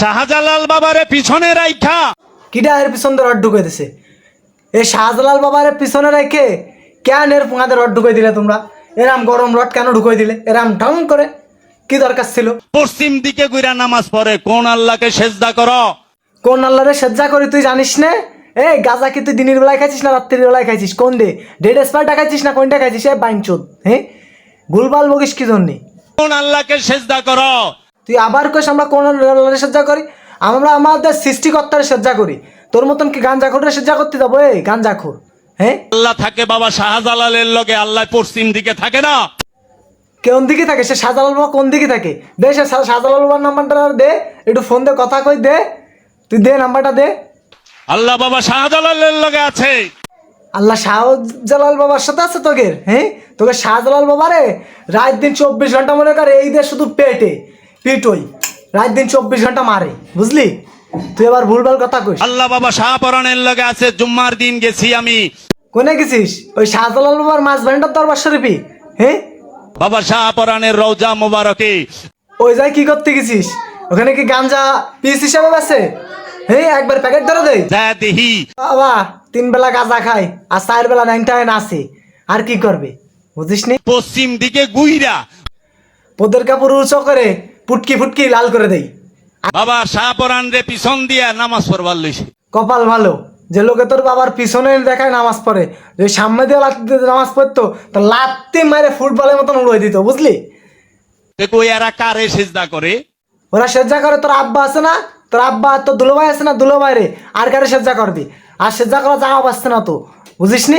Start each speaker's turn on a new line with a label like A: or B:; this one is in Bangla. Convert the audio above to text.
A: শাহজালাল বাবারে পিছনে রাইখা।
B: কিটা এর পিছন দিয়ে রড ঢুকে দিছে? এ শাহজালাল বাবার পিছনে রেখে কেন এর পুঙাতে রড ঢুকে দিলে তোমরা? এরাম গরম রড কেন ঢুকে দিলে? এরাম ঢং করে। কি দরকার ছিল?
A: পশ্চিম দিকে গুইরা নামাজ পড়ে কোন আল্লাহকে সেজদা কর?
B: কোন আল্লাহরে সজ্জা করি তুই জানিস না? এই গাজা কি তুই দিনের বেলায় খাইছিস না রাত্রির বেলায় খাইছিস? কোন দে? ডেড স্পারটা খাইছিস না কোনটা খাইছিস? এ বাইনচোদ হ্যাঁ গুলবাল বকিস কি জন্যে?
A: কোন আল্লাহকে সেজদা কর?
B: তুই আবার কইস আমরা কোন আল্লাহরে সজ্জা করি? আমরা আমাদের সৃষ্টিকর্তারে সজ্জা করি। তোর মতন কি গাঞ্জাখোরে সজ্জা করতে যাব? এই গাঞ্জাখোর হ্যাঁ?
A: আল্লাহ থাকে বাবা শাহজালালের লগে আল্লাহ পশ্চিম দিকে থাকে না।
B: কোন দিকে থাকে? সে শাহজালাল বাবা কোন দিকে থাকে? দে সে শাহজালাল বাবার নাম্বারটা দে একটু ফোন দে কথা কই দে। তুই দে নাম্বারটা দে।
A: আল্লাহ বাবা শাহজালালের লগে আছে।
B: আল্লাহ শাহজালাল বাবার সাথে আছে তোকে হ্যাঁ? তোকে শাহজালাল বাবারে রাত দিন চব্বিশ ঘণ্টা মনে কর এই দে শুধু পেটে। পিটই রাত দিন চব্বিশ ঘণ্টা মারে বুঝলি? তুই এবার ভুলভাল কথা কইস।
A: আল্লাহ বাবা শাহপরানের লগে আছে জুম্মার দিন গেছি আমি।
B: কোনে গেছিস? ওই শাহজালাল বাবার মাছ ভ্যান্ডার দরবার শরীফি হ্যাঁ
A: বাবা শাহপরানের রওজা মোবারকে।
B: ওই যাই কি করতে গেছিস? ওখানে কি গাঞ্জা পিস হিসাবে আছে? হ্যাঁ একবার প্যাকেট ধরে দেয়
A: যা দেহি।
B: বাবা তিন বেলা গাঁজা খায় আর চার বেলা হয় নাচে আর কি করবে? বুঝিস নি
A: পশ্চিম দিকে গুইরা।
B: পোদের কাপড় উঁচু করে পুটকি ফুটকি লাল করে দেই।
A: বাবা শাহপরান রে পিছন দিয়া নামাজ পড়বার লইছে।
B: কপাল ভালো। যে লোকে তোর বাবার পিছনে দেখায় নামাজ পড়ে যে সামনে দিয়ে দিয়ে নামাজ পড়তো তো লাত্তি মারে ফুটবলের মতন উড়ে দিত বুঝলি?
A: দেখো এরা কারে সেজদা করে?
B: ওরা সেজ্জা করে তোর আব্বা আছে না? তোর আব্বা তোর দুলোভাই আছে না দুলোভাই রে আর কারে সেজ্জা করবি? আর সেজ্জা করা জামা পাচ্ছে না তো বুঝিস নি